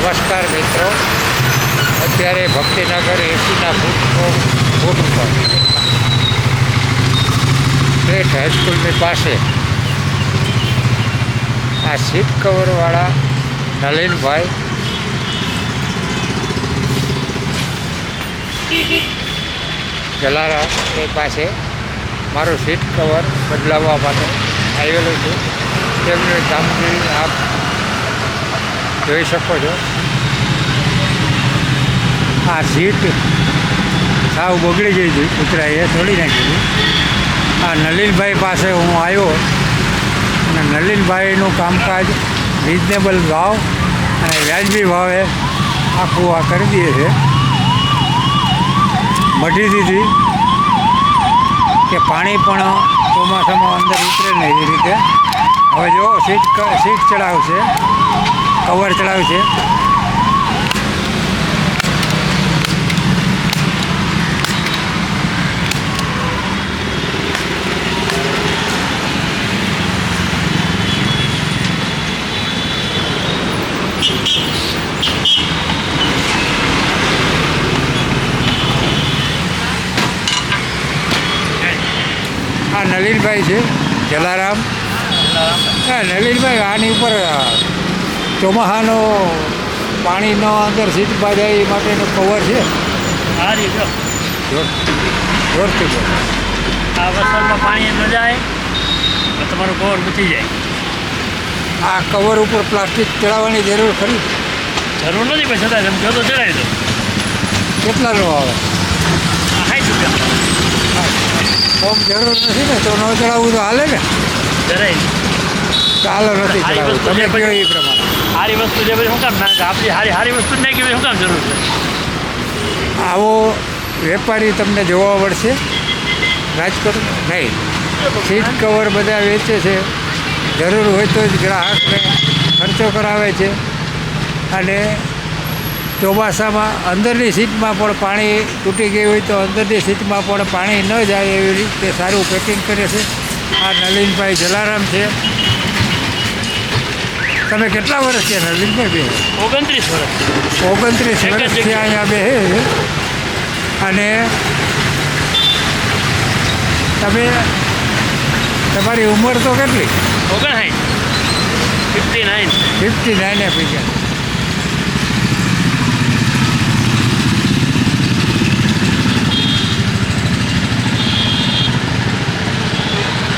નમસ્કાર મિત્રો. અત્યારે ભક્તિનગર એસીના ફૂટ ફૂટ ઉપર સ્ટેટ હાઈસ્કૂલની પાસે. આ સીટ કવરવાળા નલિનભાઈ. જલારાની પાસે મારું સીટ કવર બદલાવવા માટે આવેલું છું. તેમની કામગીરી આપ જોઈ શકો છો. આ સીટ સાવ બગડી ગઈ હતી કૂતરાએ તોડી નાખી આ નલિનભાઈ પાસે હું આવ્યો અને નલિનભાઈનું કામકાજ રિઝનેબલ ભાવ અને વ્યાજબી ભાવે આખું આ કરી દઈએ છે. મઢી દીધી કે પાણી પણ ચોમાસામાં અંદર ઉતરે નહીં એ રીતે. હવે જો સીટ સીટ ચડાવશે. કવર ચડાવશે આ નલિનભાઈ છે જલારામ. હા નલિનભાઈ આની ઉપર ચોમાસાનો પાણીનો અંદર સીટ બાજાય એ માટેનું કવર છે. હા જોર જોરથી. આ વરસાદમાં પાણી ન જાય તો તમારું કવર બચી જાય. આ કવર ઉપર પ્લાસ્ટિક ચડાવવાની જરૂર ખરી? જરૂર નથી પણ છતાં તમે કહો તો ચડાવી દો. કેટલાનો આવે? સાઠ રૂપિયા. ઓમ જરૂર નથી ને તો ન ચડાવવું તો હાલે ને. જરાય ચાલો નથી ચડાવવું. તમે કહો એ પ્રમાણે. સારી વસ્તુ છે, પછી શું કામ? ના, આપણી સારી સારી વસ્તુ જ નાખી શું કામ જરૂર છે? આવો વેપારી તમને જોવા મળશે. રાજકોટ નહીં. સીટ કવર બધા વેચે છે. જરૂર હોય તો જ ગ્રાહકને ખર્ચો કરાવે છે. અને ચોમાસામાં અંદરની સીટમાં પણ પાણી તૂટી ગયું હોય તો અંદરની સીટમાં પણ પાણી ન જાય એવી રીતે સારું પેકિંગ કરે છે. આ નલિનભાઈ જલારામ છે. તમે કેટલા વર્ષ છે નલિનભાઈ બે. ઓગણત્રીસ વર્ષ. ઓગણત્રીસ વર્ષ જ અહીંયા બે અને તમે તમારી ઉંમર તો કેટલી? ઓગણસાઠ. Fifty nine. ફિફ્ટી નાઇન પી ગયા